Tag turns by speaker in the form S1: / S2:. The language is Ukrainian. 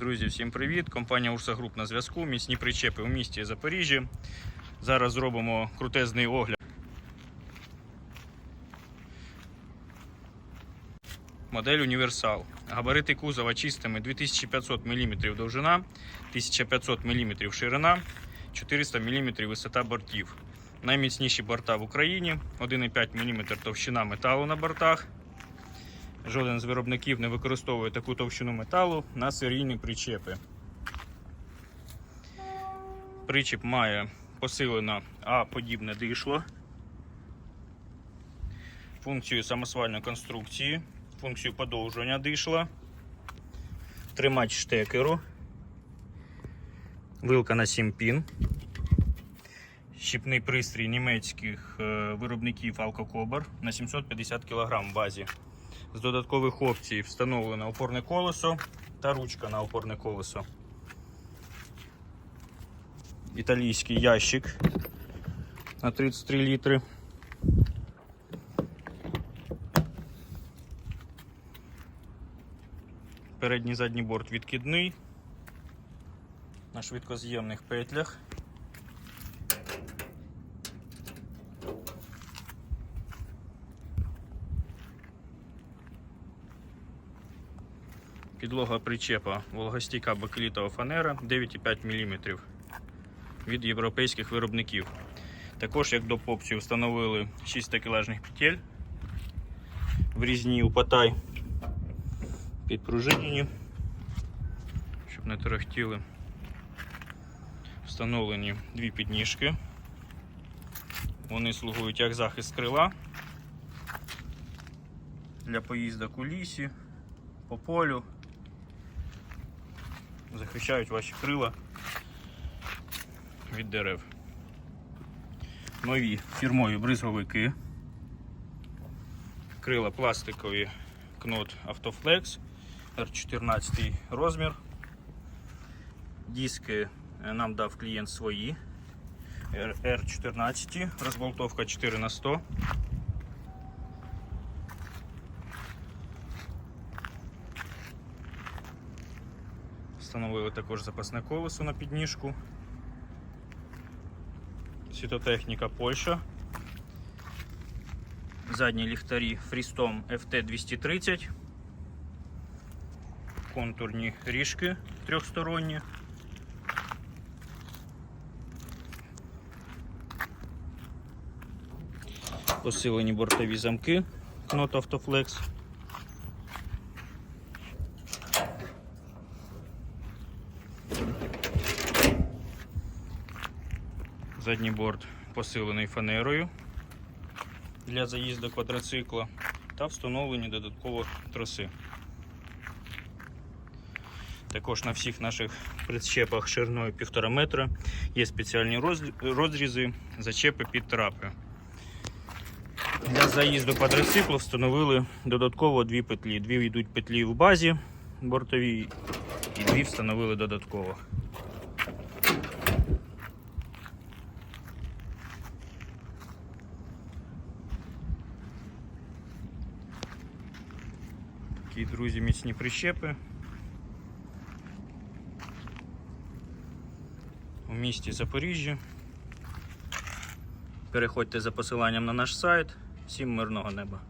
S1: Друзі, всім привіт! Компанія Урса Груп на зв'язку. Міцні причепи у місті Запоріжжя. Зараз зробимо крутезний огляд. Модель Універсал. Габарити кузова чистими 2500 мм довжина, 1500 мм ширина, 400 мм висота бортів. Найміцніші борта в Україні, 1,5 мм товщина металу на бортах. Жоден з виробників не використовує таку товщину металу на серійні причепи. Причіп має посилене А-подібне дишло, функцію самосвальної конструкції, функцію подовжування дишла, тримач штекеру, вилка на 7 пін, щіпний пристрій німецьких е, виробників Алкокобер на 750 кг в базі. З додаткових опцій встановлено опорне колесо та ручка на опорне колесо. Італійський ящик на 33 літри. Передній задній борт відкидний на швидкоз'ємних петлях. Підлога причепа вологостійка бакелітова фанера 9,5 мм від європейських виробників. Також, як до попців, встановили 6 такелажних петель в різні упатай підпружинені, щоб не тарахтіли. Встановлені дві підніжки. Вони слугують як захист крила для поїздок у лісі, по полю захищають ваші крила від дерев. Нові фірмові бризговики. Крила пластикові кнот Автoflex R14 розмір. Диски нам дав клієнт свої. R14, розболтовка 4 на 100 Встановили також запасне колесо на підніжку. Світотехніка Польща. Задні ліхтарі Freestom FT230. Контурні ріжки трьохсторонні. Посилені бортові замки Knot Autoflex. Задній борт посилений фанерою для заїзду квадроцикла та встановлені додатково троси. Також на всіх наших причепах шириною 1,5 метра є спеціальні розрізи, зачепи під трапи. Для заїзду квадроциклу встановили додатково дві петлі. Дві йдуть петлі в базі бортовій і дві встановили додатково. Такі, друзі, міцні прищепи. У місті Запоріжжя. Переходьте за посиланням на наш сайт. Всім мирного неба.